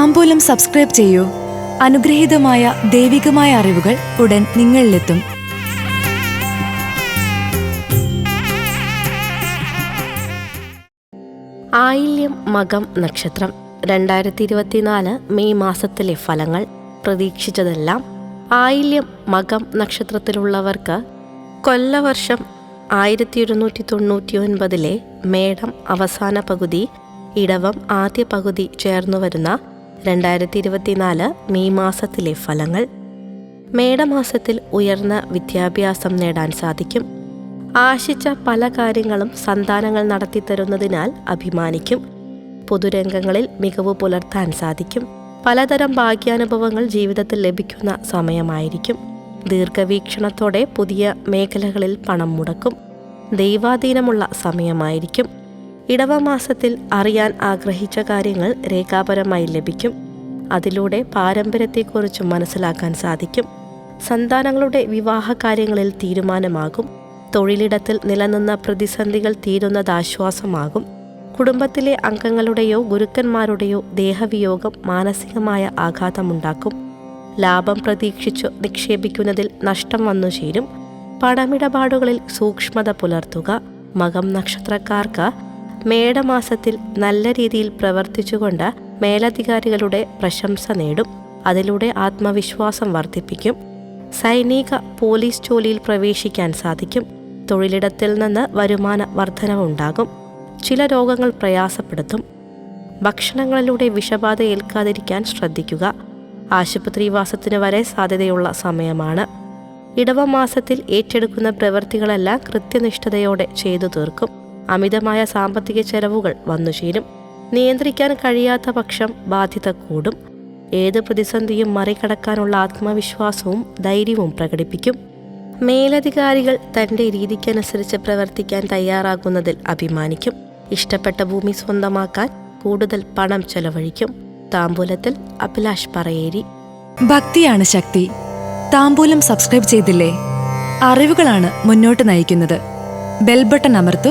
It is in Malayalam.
താമ്പൂലം സബ്സ്ക്രൈബ് ചെയ്യൂ. അനുഗ്രഹീതമായ ദൈവികമായ അറിവുകൾ ഉടൻ നിങ്ങളിലെത്തും. ആയില്യം മകം നക്ഷത്രം. രണ്ടായിരത്തി ഇരുപത്തിനാല് മെയ് മാസത്തിലെ ഫലങ്ങൾ പ്രതീക്ഷിച്ചതെല്ലാം ആയില്യം മകം നക്ഷത്രത്തിലുള്ളവർക്ക് കൊല്ലവർഷം ആയിരത്തി ഒരുന്നൂറ്റി തൊണ്ണൂറ്റി ഒൻപതിലെ മേടം അവസാന പകുതി ഇടവം ആദ്യ പകുതി ചേർന്നു വരുന്ന രണ്ടായിരത്തി ഇരുപത്തിനാല് മെയ് മാസത്തിലെ ഫലങ്ങൾ. മേടമാസത്തിൽ ഉയർന്ന വിദ്യാഭ്യാസം നേടാൻ സാധിക്കും. ആശിച്ച പല കാര്യങ്ങളും സന്താനങ്ങൾ നടത്തിത്തരുന്നതിനാൽ അഭിമാനിക്കും. പൊതുരംഗങ്ങളിൽ മികവ് പുലർത്താൻ സാധിക്കും. പലതരം ഭാഗ്യാനുഭവങ്ങൾ ജീവിതത്തിൽ ലഭിക്കുന്ന സമയമായിരിക്കും. ദീർഘവീക്ഷണത്തോടെ പുതിയ മേഖലകളിൽ പണം മുടക്കും. ദൈവാധീനമുള്ള സമയമായിരിക്കും. ഇടവമാസത്തിൽ അറിയാൻ ആഗ്രഹിച്ച കാര്യങ്ങൾ രേഖാപരമായി ലഭിക്കും. അതിലൂടെ പാരമ്പര്യത്തെക്കുറിച്ച് മനസ്സിലാക്കാൻ സാധിക്കും. സന്താനങ്ങളുടെ വിവാഹ കാര്യങ്ങളിൽ തീരുമാനമാകും. തൊഴിലിടത്തിൽ നിലനിന്ന പ്രതിസന്ധികൾ തീരുന്നത് ആശ്വാസമാകും കുടുംബത്തിലെ അംഗങ്ങളുടെയോ ഗുരുക്കന്മാരുടെയോ ദേഹവിയോഗം മാനസികമായ ആഘാതമുണ്ടാക്കും. ലാഭം പ്രതീക്ഷിച്ചു നിക്ഷേപിക്കുന്നതിൽ നഷ്ടം വന്നു ചേരും. പണമിടപാടുകളിൽ സൂക്ഷ്മത പുലർത്തുക. മകം നക്ഷത്രക്കാർക്ക് മേടമാസത്തിൽ നല്ല രീതിയിൽ പ്രവർത്തിച്ചുകൊണ്ട് മേലധികാരികളുടെ പ്രശംസ നേടും. അതിലൂടെ ആത്മവിശ്വാസം വർദ്ധിപ്പിക്കും. സൈനിക പോലീസ് ജോലിയിൽ പ്രവേശിക്കാൻ സാധിക്കും. തൊഴിലിടത്തിൽ നിന്ന് വരുമാന വർധനവുണ്ടാകും. ചില രോഗങ്ങൾ പ്രയാസപ്പെടുത്തും. ഭക്ഷണങ്ങളിലൂടെ വിഷബാധ ഏൽക്കാതിരിക്കാൻ ശ്രദ്ധിക്കുക. ആശുപത്രിവാസത്തിന് വരെ സാധ്യതയുള്ള സമയമാണ്. ഇടവമാസത്തിൽ ഏറ്റെടുക്കുന്ന പ്രവൃത്തികളെല്ലാം കൃത്യനിഷ്ഠതയോടെ ചെയ്തു തീർക്കും. അമിതമായ സാമ്പത്തിക ചെലവുകൾ വന്നു ചേരും നിയന്ത്രിക്കാൻ കഴിയാത്ത പക്ഷം ബാധ്യത കൂടും. ഏത് പ്രതിസന്ധിയും മറികടക്കാനുള്ള ആത്മവിശ്വാസവും ധൈര്യവും പ്രകടിപ്പിക്കും. മേലധികാരികൾ തന്റെ രീതിക്കനുസരിച്ച് പ്രവർത്തിക്കാൻ തയ്യാറാകുന്നതിൽ അഭിമാനിക്കും. ഇഷ്ടപ്പെട്ട ഭൂമി സ്വന്തമാക്കാൻ കൂടുതൽ പണം ചെലവഴിക്കും. താമ്പൂലത്തിൽ അഭിലാഷ് പറയേരി. ഭക്തിയാണ് ശക്തി. താമ്പൂലം സബ്സ്ക്രൈബ് ചെയ്തില്ലേ? അറിവുകളാണ് മുന്നോട്ട് നയിക്കുന്നത്. ബെൽബട്ടൺ അമർത്തു.